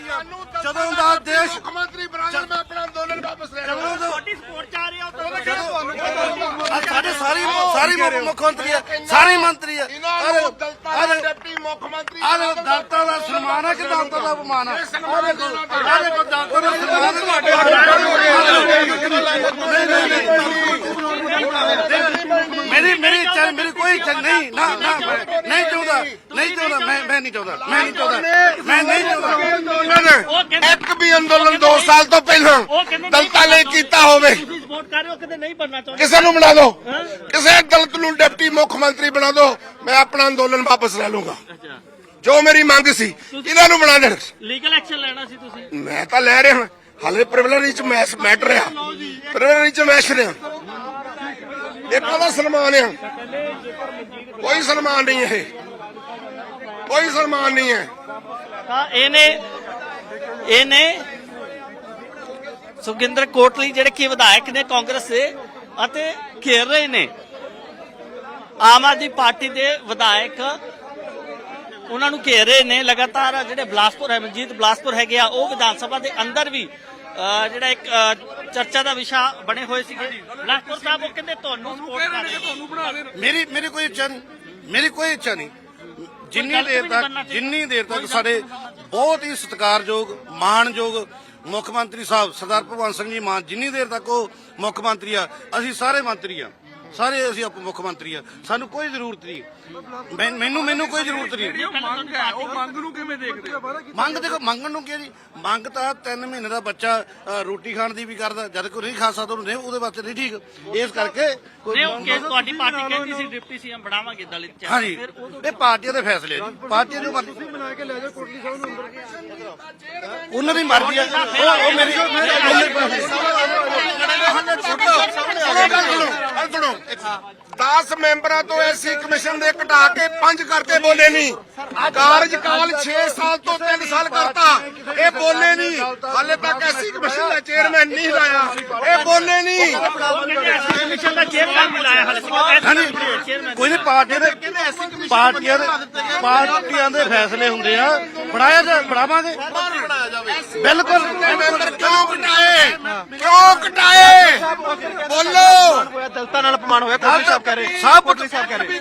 ਰਹੀ ਆ। ਜਦੋਂ ਦਾ ਦੇਸ਼ ਮੁੱਖ ਮੰਤਰੀ ਲੈਣ ਮੈਂ ਆਪਣਾ ਅੰਦੋਲਨ ਵਾਪਸ ਲੈ ਦਾ ਤੁਹਾਡੀ ਸਪੋਰਟ ਚ ਆ ਰਹੇ ਹੋ ਤਾਂ ਆਹ ਸਾਡੇ ਸਾਰੀ ਸਾਰੀ ਮੁੱਖ- ਮੰਤਰੀ ਆ। ਸਾਰੇ ਮੰਤਰੀ ਆ। ਦਲਤਾਂ ਦੇ ਡਿਪਟੀ ਮੁੱਖ ਮੰਤਰੀ ਦੇਖੋ ਦਲਤਾਂ ਦਾ ਸਨਮਾਨ ਆ ਕਿ ਦਲਤਾਂ ਦਾ ਅਪਮਾਨ ਆ? ਆਹ ਦੇਖੋ ਦਲਤਾਂ ਦਾ ਸਨਮਾਨ ਮੇਰੀ ਮੇਰੀ ਇੱਛਾ ਮੇਰੀ ਕੋਈ ਇੱਛਾ ਨਹੀਂ। ਨਾ ਨਾ ਨਹੀਂ ਚਾਹੁੰਦਾ ਨਹੀਂ ਚਾਹੁੰਦਾ ਮੈਂ ਮੈਂ ਨਹੀਂ ਚਾਹੁੰਦਾ ਮੈਂ ਨਹੀਂ ਚਾਹੁੰਦਾ ਮੈਂ ਨਹੀਂ ਚਾਹੁੰਦਾ। ਕਹਿੰਦੇ ਇੱਕ ਵੀ ਅੰਦੋਲਨ 2 ਸਾਲ ਤੋਂ ਪਹਿਲਾਂ ਕਹਿੰਦੇ ਦਲਤਾਂ ਨੇ ਕੀਤਾ ਹੋਵੇ। ਤੁਸੀਂ ਸਪੋਰਟ ਕਰ ਰਹੇ ਹੋ ਕਿਤੇ ਨਹੀਂ ਬਣਨਾ ਚਾਹੁੰਦੇ। ਕਿਸੇ ਨੂੰ ਬਣਾ ਦਿਓ ਕਿਸੇ ਦਲਿਤ ਨੂੰ ਡਿਪਟੀ ਮੁੱਖ ਮੰਤਰੀ ਬਣਾ ਦਿਓ ਮੈਂ ਆਪਣਾ ਅੰਦੋਲਨ ਵਾਪਸ ਲੈ ਲੂੰਗਾ ਜੋ ਮੇਰੀ ਮੰਗ ਸੀ ਇਹਨਾਂ ਨੂੰ ਬਣਾ ਦੇਣ। ਲੀਗਲ ਐਕਸ਼ਨ ਲੈਣਾ ਸੀ ਤੁਸੀਂ? ਮੈਂ ਤਾਂ ਲੈ ਰਿਹਾ ਹਾਲੇ ਪ੍ਰਿਵਿਲੇਜ ਚ ਮੈਸ ਮੈਟਰ ਆ ਪ੍ਰਿਵਿਲੇਜ ਚ ਮੈਸ਼ ਰਿਹਾ ਇੱਕ ਉਹਦਾ ਸਨਮਾਨ ਆ। ਕੋਈ ਸਨਮਾਨ ਨਹੀਂ ਇਹ। ਕੋਈ ਸਨਮਾਨ ਨਹੀਂ ਹੈ। ਤਾਂ ਇਹਨੇ ਇਹਨੇ ਸੁਖਿੰਦਰ ਕੋਟਲੀ ਜਿਹੜੇ ਕਿ ਵਿਧਾਇਕ ਨੇ ਕਾਂਗਰਸ ਦੇ ਅਤੇ ਘੇਰ ਰਹੇ ਨੇ। ਆਮ ਆਦਮੀ ਪਾਰਟੀ ਦੇ ਵਿਧਾਇਕ ਉਹਨਾਂ ਨੂੰ ਘੇਰ ਰਹੇ ਨੇ। ਲਗਾਤਾਰ ਜਿਹੜੇ ਬਲਾਸਪੁਰ ਹੈ ਮਨਜੀਤ ਬਲਾਸਪੁਰ ਹੈਗੇ ਆ ਉਹ ਵਿਧਾਨ ਸਭਾ ਦੇ ਅੰਦਰ ਵੀ ਜਿਹੜਾ ਇੱਕ ਚਰਚਾ ਦਾ ਵਿਸ਼ਾ ਬਣੇ ਹੋਏ ਸੀਗੇ। ਬਲਾਸਪੁਰ ਸਾਹਿਬ ਉਹ ਕਹਿੰਦੇ ਤੁਹਾਨੂੰ ਸਪੋਰਟ ਕਰ ਰਹੇ। ਮੇਰੀ ਮੇਰੀ ਕੋਈ ਇੱਛਾ ਨਹੀਂ। ਮੇਰੀ ਕੋਈ ਇੱਛਾ ਨਹੀਂ। ਜਿੰਨੀ ਦੇਰ ਤੱਕ। ਜਿੰਨੀ ਦੇਰ ਤੱਕ ਸਾਡੇ ਬਹੁਤ ਹੀ ਸਤਿਕਾਰਯੋਗ ਮਾਣਯੋਗ ਮੁੱਖ ਮੰਤਰੀ ਸਾਹਿਬ ਸਰਦਾਰ ਭਗਵੰਤ ਸਿੰਘ ਜੀ ਮਾਨ ਜਿੰਨੀ ਦੇਰ ਤੱਕ ਉਹ ਮੁੱਖ ਮੰਤਰੀ ਆ ਅਸੀਂ ਸਾਰੇ ਮੰਤਰੀ ਆ ਸਾਰੇ ਅਸੀਂ ਆਪ ਮੁੱਖ ਮੰਤਰੀ ਆ। ਸਾਨੂੰ ਕੋਈ ਜ਼ਰੂਰਤ ਨਹੀਂ। ਮੈਂ- ਮੈਨੂੰ ਮੈਨੂੰ ਕੋਈ ਜ਼ਰੂਰਤ ਨਹੀਂ। ਮੰਗ ਹੈ ਉਹ ਮੰਗ ਨੂੰ ਕਿਵੇਂ ਦੇਖਦੇ ਹੋ? ਮੰਗ ਦੇਖੋ ਮੰਗਣ ਨੂੰ ਕੀ ਹੈ ਜੀ ਮੰਗ ਤਾਂ 3 ਮਹੀਨੇ ਦਾ ਬੱਚਾ ਅ, ਰੋਟੀ ਖਾਣ ਦੀ ਵੀ ਕਰਦਾ। ਜਦ ਕੋਈ ਨਹੀਂ ਖਾ ਸਕਦਾ ਉਹਨੂੰ ਨਹੀਂ ਉਹਦੇ ਵਾਸਤੇ ਨਹੀਂ ਠੀਕ। ਇਸ ਕਰਕੇ ਕੋਈ ਨਹੀਂ ਉਹ ਕੇਸ ਤੁਹਾਡੀ ਪਾਰਟੀ ਕਹਿੰਦੀ ਸੀ ਡਿਪਟੀ ਸੀਐਮ ਬਣਾਵਾਂਗੇ ਦਲਿਤ ਚ ਹਾਂਜੀ। ਇਹ ਪਾਰਟੀਆਂ ਦੇ ਫੈਸਲੇ ਆ ਜੀ ਪਾਰਟੀਆਂ ਜੋ ਮਰਜ਼ੀ ਬਣਾ ਕੇ ਲੈ ਜਾਓ ਕੋਟਲੀ ਸਾਹਿਬ ਨੂੰ ਅੰਦਰ। ਉਹਨਾਂ ਦੀ ਮਰਜ਼ੀ ਆ। ਉਹ ਉਹ ਮੇਰੀ ਸੁਣੋ 10 ਮੈਂਬਰਾਂ ਤੋਂ ਐਸੀ ਕਮਿਸ਼ਨ ਦੇ ਘਟਾ ਕੇ 5 ਕਰਕੇ ਬੋਲੇ ਨਹੀਂ ਕਾਰਜਕਾਲ 6 ਸਾਲ ਤੋਂ 3 ਸਾਲ ਕਰਤਾ। ਇਹ ਬੋਲੇ ਨਹੀਂ ਹਾਲੇ ਤੱਕ ਐਸੀ ਕਮਿਸ਼ਨ ਦਾ ਚੇਅਰਮੈਨ ਨਹੀਂ ਲਾਇਆ। ਇਹ ਬੋਲੇ ਨਹੀਂ ਕਮਿਸ਼ਨ ਦਾ ਚੇਅਰਮੈਨ ਮਿਲਾਇਆ ਹਾਲੇ ਸੀ ਹਾਂਜੀ ਚੇਅਰਮੈਨ ਕੋਈ ਨਹੀਂ ਪਾਰਟੀਆਂ ਦੇ ਪਾਰਟੀਆਂ ਦੇ ਪਾਰਟੀਆਂ ਦੇ ਫੈਸਲੇ ਹੁੰਦੇ ਆ। ਬਣਾਇਆ ਜਾ ਬਣਾਵਾਂਗੇ। ਬਿਲਕੁਲ। ਮੈਂਬਰ ਕਿਉਂ ਘਟਾਏ? ਕਿਉਂ ਘਟਾਏ? ਬੋਲੋ। ਦਲਤਾਂ ਨਾਲ ਅਪਮਾਨ ਹੋਇਆ ਕੋਟਲੀ ਸਾਹਿਬ ਕਹਿ ਰਹੇ। ਸਭ ਕੋਟਲੀ ਸਾਹਿਬ ਕਹਿ ਰਹੇ।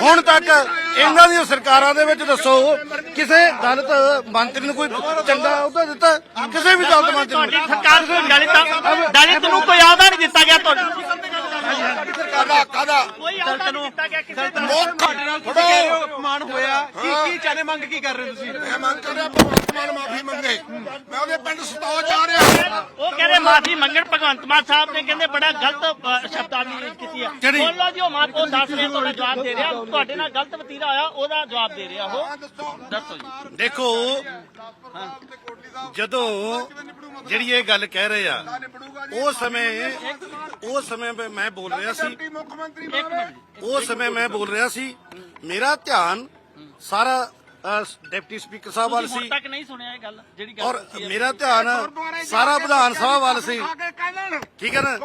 ਹੁਣ ਤੱਕ ਇਹਨਾਂ ਦੀਆਂ ਸਰਕਾਰਾਂ ਦੇ ਵਿੱਚ ਦੱਸੋ ਕਿਸੇ ਦਲਿਤ ਮੰਤਰੀ ਨੂੰ ਕੋਈ ਚੰਗਾ ਅਹੁਦਾ ਦਿੱਤਾ? ਕਿਸੇ ਵੀ ਦਲਿਤ ਮੰਤਰੀ ਤੁਹਾਡੀ ਨੂੰ ਸਰਕਾਰ ਕੋਈ ਦਲਿਤ ਦਲਿਤ ਨੂੰ ਕੋਈ ਅਹੁਦਾ ਨਹੀਂ ਦਿੱਤਾ ਗਿਆ ਤੁਹਾਨੂੰ ਕਾਦਾ ਕਾਦਾ ਕੋਈ ਅਹੁਦਾ ਨਹੀਂ ਦਿੱਤਾ ਗਿਆ ਕਿਸੇ ਦਾ ਮੁੱਖ ਫੜੋ ਅਪਮਾਨ ਹੋਇਆ। ਕੀ ਕੀ ਚਾਹਨੇ ਮੰਗ ਕੀ ਕਰ ਰਹੇ ਹੋ ਤੁਸੀਂ? ਮੈਂ ਮੰਗ ਕਰ ਰਿਹਾ ਭਗਵੰਤ ਮਾਨ ਮਾਫੀ ਮੰਗੇ। ਮੈਂ ਉਹਦੇ ਪਿੰਡ ਸਤੌ ਜਾ ਰਿਹਾ। ਉਹ ਕਹਿੰਦੇ ਮਾਫੀ ਮੰਗਣ ਭਗਵੰਤ ਮਾਨ ਸਾਹਿਬ ਨੇ ਕਹਿੰਦੇ ਬੜਾ ਗਲਤ ਅ, ਸ਼ਬਦਾਂ ਦੀ ਯੂਜ਼ ਕੀਤੀ ਆ। ਜਿਹੜੀ- ਬੋਲੋ ਜੀ ਉਹ ਮਾਨ ਉਹ ਦੱਸ ਰਿਹਾ ਤੁਹਾਡਾ ਜਵਾਬ ਦੇ ਰਿਹਾ। ਤੁਹਾਡੇ ਨਾਲ ਗਲਤ ਵਤੀਰਾ ਹੋਇਆ ਉਹਦਾ ਜਵਾਬ ਦੇ ਰਿਹਾ ਉਹ। ਦੱਸੋ। ਜੀ। ਦੇਖੋ ਜਦੋਂ ਜਿਹੜੀ ਇਹ ਗੱਲ ਕਹਿ ਰਹੇ ਆ ਉਹ ਸਮੇਂ ਉਹ ਸਮੇਂ ਮੈਂ- ਬੋਲ ਰਿਹਾ ਸੀ। ਮੁੱਖ ਮੰਤਰੀ ਮਿੰਟ ਉਹ ਸਮੇਂ ਮੈਂ ਬੋਲ ਰਿਹਾ ਸੀ ਮੇਰਾ ਧਿਆਨ ਸਾਰਾ ਅ, ਡਿਪਟੀ ਸਪੀਕਰ ਸਾਹਿਬ ਵੱਲ ਤੁਸੀਂ ਹੁਣ ਸੀ। ਤੱਕ ਨਹੀਂ ਸੁਣਿਆ ਇਹ ਗੱਲ ਜਿਹੜੀ ਗੱਲ ਔਰ। ਮੇਰਾ ਧਿਆਨ ਸਾਰਾ ਵਿਧਾਨ ਸਭਾ ਵੱਲ ਸੀ। ਠੀਕ ਹੈ ਨਾ?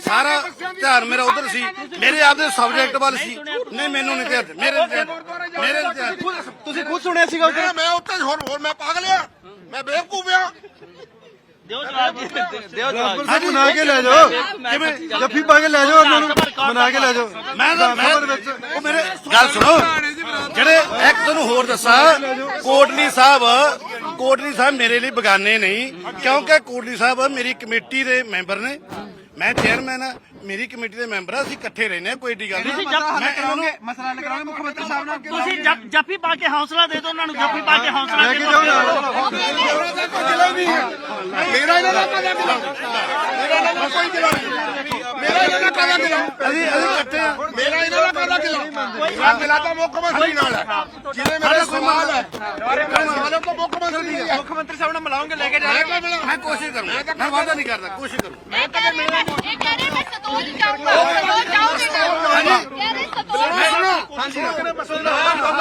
ਸਾਰਾ ਧਿਆਨ ਮੇਰਾ ਉਧਰ ਸੀ। ਮੇਰੇ ਆਪਦੇ ਸਬਜੈਕਟ ਵੱਲ ਸੀ। ਨਹੀਂ ਮੈਨੂੰ ਨਹੀਂ ਧਿਆਨ। ਮੇਰੇ ਨਹੀਂ ਧਿਆਨ ਮੇਰੇ ਨਹੀਂ ਧਿਆਨ ਤੁਸੀਂ ਖੁਦ ਸੁਣਿਆ ਸੀਗਾ ਮੈਂ ਮੈਂ ਉੱਤੇ ਹੋਰ ਹੋਰ ਮੈਂ ਪਾਗਲ ਆ। ਮੈਂ ਬੇਵਕੂਫ ਆ। ਦਿਓ ਜਵਾਬ। ਜੀ ਦਿਓ ਜਵਾਬ। ਹਾਂਜੀ ਬਣਾ ਕੇ ਲੈ ਜਾਓ। ਕਿਵੇਂ ਜੱਫੀ ਪਾ ਕੇ ਲੈ ਜਾਓ ਉਹਨਾਂ ਨੂੰ ਬਣਾ ਕੇ ਲੈ ਜਾਓ। ਮੈਂ ਤਾਂ ਮੈਂ ਉਹ ਮੇਰੇ ਗੱਲ ਸੁਣੋ। ਜਿਹੜੇ ਇੱਕ ਤੁਹਾਨੂੰ ਹੋਰ ਦੱਸਾਂ ਕੋਟਲੀ ਸਾਹਿਬ ਕੋਟਲੀ ਸਾਹਿਬ ਮੇਰੇ ਲਈ ਬਗਾਨੇ ਨਹੀਂ ਕਿਉਂਕਿ ਕੋਟਲੀ ਸਾਹਿਬ ਮੇਰੀ ਕਮੇਟੀ ਦੇ ਮੈਂਬਰ ਨੇ। ਮੈਂ ਚੇਅਰਮੈਨ ਆ ਮੇਰੀ ਕਮੇਟੀ ਦੇ ਮੈਂਬਰ ਆ ਅਸੀਂ ਇਕੱਠੇ ਰਹਿੰਦੇ ਆ ਕੋਈ ਏਡੀ ਗੱਲ ਤੁਸੀਂ ਨਹੀਂ। ਜਦ ਮੈਂ ਇਹਨਾਂ ਨੂੰ ਮਸਲਾ ਹੱਲ ਕਰਾਂਗੇ ਮੁੱਖ ਮੰਤਰੀ ਸਾਹਿਬ ਨਾਲ ਤੁਸੀਂ ਜੱਫ- ਜੱਫੀ ਪਾ ਕੇ ਹੌਸਲਾ ਦੇ ਦਿਓ ਉਹਨਾਂ ਨੂੰ ਜੱਫੀ ਪਾ ਕੇ ਹੌਸਲਾ ਦੇ ਦਿਓ। ਮੇਰਾ ਇਹਨਾਂ ਦਾ ਕਾਹਦਾ ਗਿਲਾ ਮੇਰਾ ਇਹਨਾਂ ਦਾ ਕੋਈ ਗਿਲਾ ਨਹੀਂ। ਮੇਰਾ ਇਹਨਾਂ ਦਾ ਕਾਹਦਾ ਗਿਲਾ ਅਸੀਂ ਅਸੀਂ ਇਕੱਠੇ ਆ। ਮੇਰਾ ਇਹਨਾਂ ਦਾ ਕਾਹਦਾ ਗਿਲਾ ਮੇਰਾ ਗਿਲਾ ਤਾਂ ਮੁੱਖ ਮੰਤਰੀ ਨਾਲ। ਹੈ ਜਿਹਨੇ ਮੇਰੇ ਸਵਾਲ ਹੈ। ਸਵਾਲ ਤਾਂ ਮੁੱਖ ਮੰਤਰੀ ਹੈ। ਮੁੱਖ ਮੰਤਰੀ ਸਾਹਿਬ ਨਾਲ ਮਿਲਾਉਂਗੇ ਲੈ ਕੇ ਮੈਂ ਮਿਲਾਂ ਮੈਂ ਕੋਸ਼ਿਸ਼ ਕਰੂੰਗਾ। ਮੈਂ ਵਾਅਦਾ ਨਹੀਂ ਕਰਦਾ ਕੋਸ਼ਿਸ਼ ਕਰੂੰ ਇਹ ਕਹਿ ਰਹੇ ਮੈਂ ਇਹ ਕਹਿ ਰਹੇ ਮੈਂ ਸਤੋਲ ਜਾਊਂਗਾ। ਮੈਂ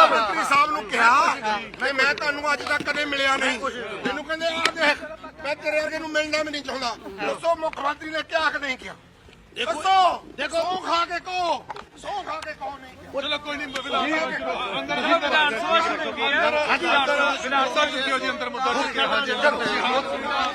ਮੰਤਰੀ ਸਾਹਿਬ ਨੂੰ ਕਿਹਾ ਨਹੀਂ ਮੈਂ ਤੁਹਾਨੂੰ ਅੱਜ ਤੱਕ ਕਦੇ ਮਿਲਿਆ ਨਹੀਂ। ਮੈਨੂੰ ਕਹਿੰਦੇ ਆ ਦੇਖ ਮੈਂ ਤੇਰੇ ਅੱਗੇ ਨੂੰ ਮਿਲਣਾ ਵੀ ਨਹੀਂ ਚਾਹੁੰਦਾ। ਦੱਸੋ ਮੁੱਖ ਮੰਤਰੀ ਨੇ ਕਿਹਾ ਕਿ ਨਹੀਂ ਕਿਹਾ? ਦੇਖੋ ਦੇਖੋ। ਸੌ ਖਾ ਕੇ ਕੋ ਸੌ ਖਾ ਕੇ ਕੋ ਨਹੀਂ ਚਲੋ ਕੋਈ ਨਹੀਂ ਅੰਦਰ ਵਿਧਾਨ ਸਭਾ ਛੁੱਟੀ ਹੈ? ਵਿਧਾਨ ਸਭਾ ਛੁੱਟੀ ਹੋ ਜੀ ਅੰਦਰ ਮੁੱਦਾ